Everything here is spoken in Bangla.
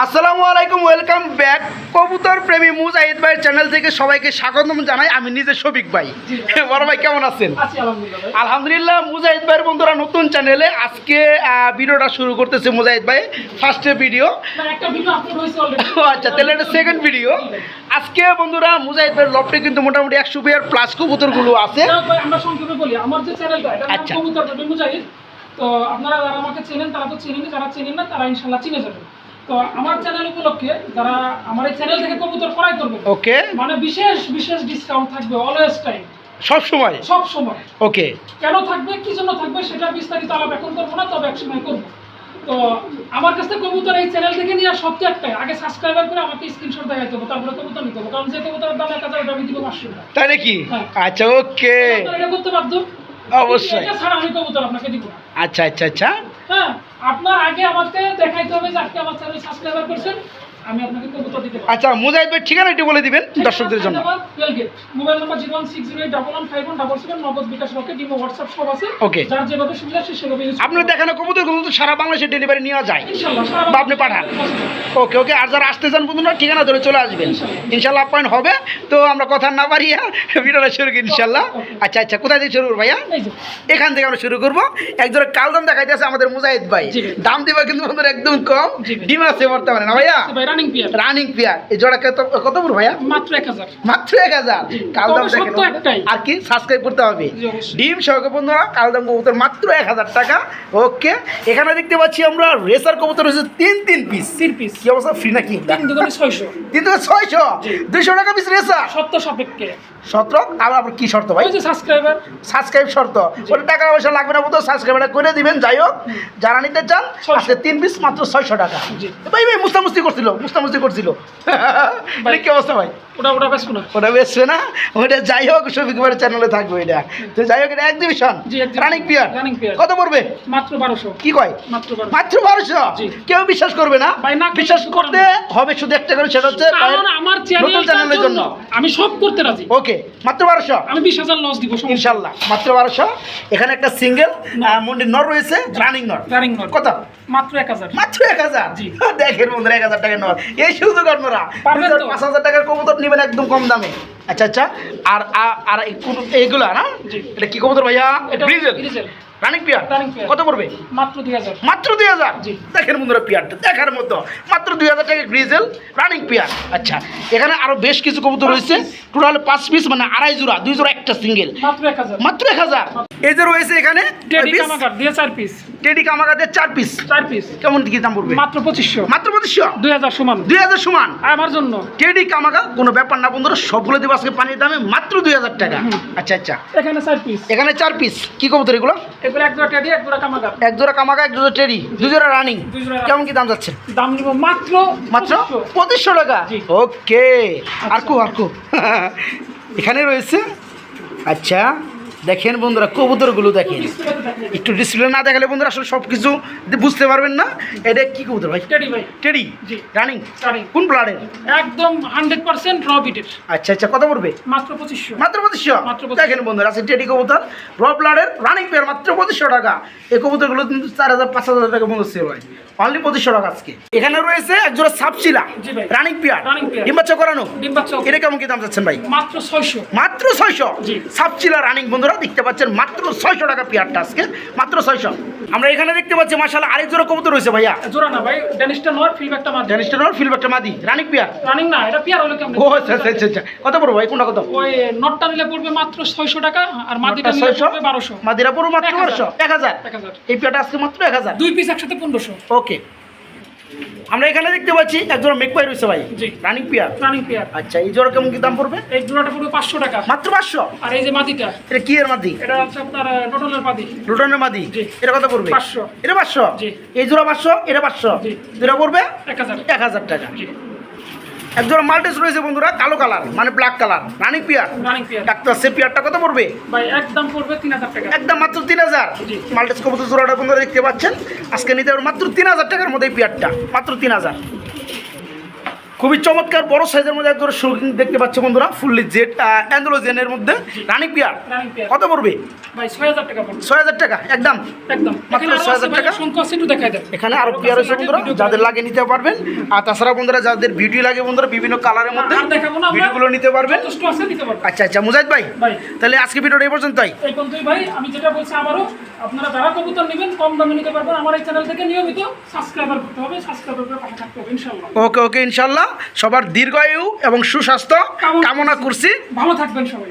আসসালামু আলাইকুম ওয়েলকাম ব্যাক কবুতর প্রেমী মুজাহিদ ভাইয়ের চ্যানেল থেকে সবাইকে স্বাগতম জানাই। আমি নিজে শফিক ভাই। বড় ভাই কেমন আছেন? আলহামদুলিল্লাহ। মুজাহিদ ভাইয়ের বন্ধুরা নতুন চ্যানেলে আজকে ভিডিওটা শুরু করতেছে মুজাহিদ ভাই। ফার্স্টে ভিডিও না, একটা ভিডিও আচ্ছা তাহলে এটা সেকেন্ড ভিডিও আজকে বন্ধুরা মুজাহিদ ভাইয়ের লফটে কিন্তু মোটামুটি একশো বিয়ার প্লাস কবুতরগুলো আছে। আচ্ছা। তো আপনারা যারা আমাকে চেনেন তারা তো চেনেন যারা চেনেন না তারা ইনশাল্লাহ চিনে যাবেন। তো আমার চ্যানেল উপলক্ষে যারা আমার এই চ্যানেল থেকে কবুতর ক্রয় করবে ওকে মানে বিশেষ বিশেষ ডিসকাউন্ট থাকবে অলওয়েজ টাইম সব সময়? সব সময়। ওকে কেন থাকবে কি জন্য থাকবে সেটা বিস্তারিত আলাপ এখন করব না তবে এক সময় করব। তো আমার কাছে কবুতর এই চ্যানেল থেকে নিয়ে সবচেয়ে একটাই। আগে সাবস্ক্রাইবার করে আমাকে স্ক্রিনশট দেখাইতে হবে তারপরে কবুতর নিতে হবে। কারণ যে কবুতরের দাম এক হাজার ওটা আমি দিব পাঁচশো তাই নাকি? হ্যাঁ। আচ্ছা ওকে এটা করতে বাধ্য? অবশ্যই। এটা ছাড়া আমি কবুতর আপনাকে দিব আচ্ছা আচ্ছা আচ্ছা। আপনার আগে আমাকে দেখাইতে হবে যে আজকে আমার চ্যানেল সাবস্ক্রাইবার করছেন। আমি আপনাকে কবুতর দিতে আচ্ছা মুজাহিদ ভাই ঠিকানা একটু বলে দিবেন দর্শকদের জন্য। Mobile number zero one six zero eight double one five one double seven Nagad bKash Rocket imo WhatsApp সব আছে Okay. যার যেভাবে সুবিধা সে সেভাবে আপনার দেখানো কবুতরগুলো তো সারা বাংলাদেশে ডেলিভারি নেওয়া যায়। বা আপনি পাঠান। ওকে ওকে আর যারা আসতে চান বন্ধুরা ঠিকানা ধরে চলে আসবেন। ইনশাল্লাহ। পয়েন্ট হবে। তো আমরা কথা না পারিয়া ভিডিওটা শুরু করি ইনশাল্লাহ। আচ্ছা আচ্ছা। কোথায় থেকে শুরু করব ভাইয়া? এখান থেকে আমরা শুরু করব। একজোড়া কালদাম দেখাইতেছে আমাদের মুজাহিদ ভাই। দাম দিবা কিন্তু বন্ধুরা একদম কম। ডিম আছে বর্তমানে না ভাইয়া? ভাই রানিং পিয়ার রানিং পেয়ার এই জোড়া কত কত পড়ো ভাইয়া? মাত্র এক হাজার। মাত্র এক হাজার? কালদাম দেখেন আর কি সাবস্ক্রাইব করতে হবে। ডিম সহকে বন্ধুরা কালদাম কবুতর মাত্র এক হাজার টাকা। ওকে এখানে দেখতে পাচ্ছি আমরা রেসার কবুতর হচ্ছে তিন তিন পিস তিন পিস কি অবস্থা? ফ্রি নাকি? তিন দোকানে ছয়শো। তিন থেকে ছয়শো? জি। দুইশো টাকা পিস রেসার সত্য সাপেক্ষে। সতেরো আবার আবার কি শর্ত ভাই? সাবস্ক্রাইবার সাবস্ক্রাইব শর্ত। ওটা টাকা পয়সা লাগবে না বলতো সাবস্ক্রাইবটা করে দিবেন। যাই হোক যারা নিতে চান। আজকে তিন পিস মাত্র ছয়শো টাকা। জি। ভাই ভাই মুস্তামুস্তি করছিল। মুস্তামুস্তি করছিল। কি অবস্থা ভাই? ওটা ওটা বেশ না। ওটা বেচবে না? ওটা যাই হোক শফিক ভাইয়ের চ্যানেলে থাকবে এটা। তো যাই হোক এটা জি, exhibition। পিয়ার কত পড়বে? মাত্র বারোশো। কি কয়? মাত্র বারোশো। কেউ বিশ্বাস করবে না? বিশ্বাস করতে হবে শুধু একটা করে সেটা হচ্ছে আমার চ্যানেলের জন্য। আমি সব করতে রাজি। ওকে মাত্র বারোশো? আমি বিশ হাজার লস দিব ইনশাল্লাহ মাত্র বারোশো। এখানে একটা সিঙ্গেল মন্দির নর রয়েছে রানিং নর। Running নর। কত? মাত্র এক হাজার। মাত্র এক হাজার? দেখেন বন্ধুরা এক হাজার টাকা নেওয়া। এই সুযোগ আপনারা। পাঁচ হাজার টাকার কবুতর নেবেন একদম কম দামে। আচ্ছা আচ্ছা। আর আর- এইগুলা না? এটা কি কবুতর ভাইয়া? ব্রিজেল। রানিং পিয়ার কত পড়বে? মাত্র দুই হাজার। মাত্র দুই হাজার? দেখেন বন্ধুরা পিয়ারটা দেখার মতো। মাত্র দুই হাজার টাকা গ্রিজেল রানিং পিয়ার আচ্ছা এখানে আরও বেশ কিছু কবুতর রয়েছে। টোটাল পাঁচ পিস মানে আড়াই জোড়া দুই জোড়া একটা সিঙ্গেল মাত্র এক হাজার। এই যে রয়েছে এখানে টেডি কামাকার দিয়ে চার পিস টেডি কামাকাদের চার পিস চার পিস কেমন কি দাম পড়বে? মাত্র পঁচিশশো। মাত্র পঁচিশশো? দুই হাজার সমান। দুই হাজার সমান? আমার জন্য। টেডি কামাকা কোনো ব্যাপার না বন্ধুরা সবগুলো দেবো আজকে পানির দামে মাত্র দুই হাজার টাকা। আচ্ছা আচ্ছা। এখানে চার পিস এখানে চার পিস কি কবুতর এগুলো? এগুলো এক জোড়া টেডি এক জোড়া কামাকার এক জোড়া কামাকা এক জোড়া টেডি দুই জোড়া রানিং কেমন কি দাম যাচ্ছে? দাম নিব মাত্র মাত্র পঁচিশশো। টাকা? ওকে আর কু আর কু? এখানে রয়েছে। আচ্ছা। দেখেন বন্ধুরা কবুতরগুলো দেখেন। একটু ডিসপ্লে না দেখালে বন্ধুরা আসলে সব কিছু বুঝতে পারবেন না। এটা কি কবুতর ভাই? টেডি ভাই। টেডি জি। Running Running। কোন ব্লাডের একদম হান্ড্রেড পার্সেন্ট র বিটের আচ্ছা আচ্ছা কত পড়বে? মাত্র পঁচিশশো। মাত্র পঁচিশশো? মাত্র 2500 দেখেন বন্ধুরা আছে টেডি কবুতর। র ব্লাডের রানিং পেয়ার মাত্র পঁচিশশো টাকা। এই কবুতরগুলো কিন্তু চার হাজার পাঁচ হাজার টাকা বন্ধু সেল হয় অনলি পঁচিশশো টাকা আজকে। এখানে রয়েছে একজোড়া সাপচিলা জি ভাই। Running pair. Running pair। ডিম বাচ্চা করানো? এটা কেমন কি দাম যাচ্ছেন ভাই? মাত্র ছয়শো। মাত্র ছয়শো। সাপচিলা রানিং বন্ধুরা দেখতে পাচ্ছেন মাত্র ছয়শো টাকা পেয়ারটা আজকে। মাত্র ছয়শো। আমরা এখানে দেখতে পাচ্ছি মাসাল আরেক জোড়া কবুতর রয়েছে ভাইয়া। জোড়া না ভাই ডেনিসটা নর ফিল্ম মাদি। মাঝে নর ফিল্ড একটা মাদি। রানিক পিয়ার? রানিং না এটা পিয়ার হলো কেমন? ও আচ্ছা আচ্ছা আচ্ছা, আচ্ছা। কত পড়ব ভাই কোনটা কত? ওই নটটা নিলে পড়বে মাত্র ছয়শো টাকা আর মাদিটা নিলে পড়বে বারোশো। মাদিরা পুরো মাত্র এক হাজার। বারোশো। এক হাজার। এক হাজার। এই পিয়ারটা আজকে মাত্র এক হাজার। দুই পিস একসাথে পনেরোশো। ওকে। আমরা এখানে দেখতে পাচ্ছি একজন মেকপাই রয়েছে ভাই। Running pair? Running pair. আচ্ছা এই জোড়া কেমন কি দাম পড়বে? এই জোড়াটা পড়বে পাঁচশো টাকা। মাত্র পাঁচশো? আর এই যে মাদিটা? এটা কি এর মাদি? এটা হচ্ছে আপনার নটলের মাদি। লুটনের মাদি? জি। এটা কত পড়বে? 500 এটা পাঁচশো? জি। এই জোড়া পাঁচশো এটা পাঁচশো? জি। দুটা পড়বে? এক হাজার। এক হাজার টাকা। জি। এক জোড়া মাল্টেস রয়েছে বন্ধুরা কালো কালার মানে black colour running pair doctor সে পেয়ারটা কত পড়বে? একদম পড়বে তিন হাজার টাকা। একদম মাত্র তিন হাজার। মাল্টেস কবুতর জোড়াটা বন্ধুরা দেখতে পাচ্ছেন। আজকে নিতে মাত্র তিন হাজার টাকার মধ্যে এই পেয়ারটা মাত্র তিন হাজার। খুবই চমৎকার বড় সাইজের মধ্যে একদম শৌখিন দেখতে পাচ্ছ বন্ধুরা ফুললি জেড অ্যান্ড্রোজেনের মধ্যে রানিক পেয়ার কত পড়বে? ছয় হাজার টাকা ছয় হাজার একদম। একদম। মাত্র 6,000 আছে টাকা? এখানে আরও বিয়ার রয়েছে বন্ধুরা যাদের লাগে নিতে পারবেন। আর তাছাড়া বন্ধুরা যাদের ভিডিও লাগে বন্ধুরা বিভিন্ন কালারের মধ্যে। ভিডিওগুলো নিতে পারবেন। আচ্ছা আচ্ছা মুজাহিদ ভাই তাহলে আজকে ভিডিওটা এই পর্যন্তই। আমি যেটা বলছি আপনারা যারা কবুতর নেবেন কম দামে নিতে পারবেন। আমার এই চ্যানেল থেকে নিয়মিত সাবস্ক্রাইবার করতে হবে। সাবস্ক্রাইবার করে পাশে থাকতে হবে ইনশাল্লাহ ওকে ওকে ইনশাল্লাহ সবার দীর্ঘায়ু এবং সুস্বাস্থ্য কামনা করছি। ভালো থাকবেন সবাই।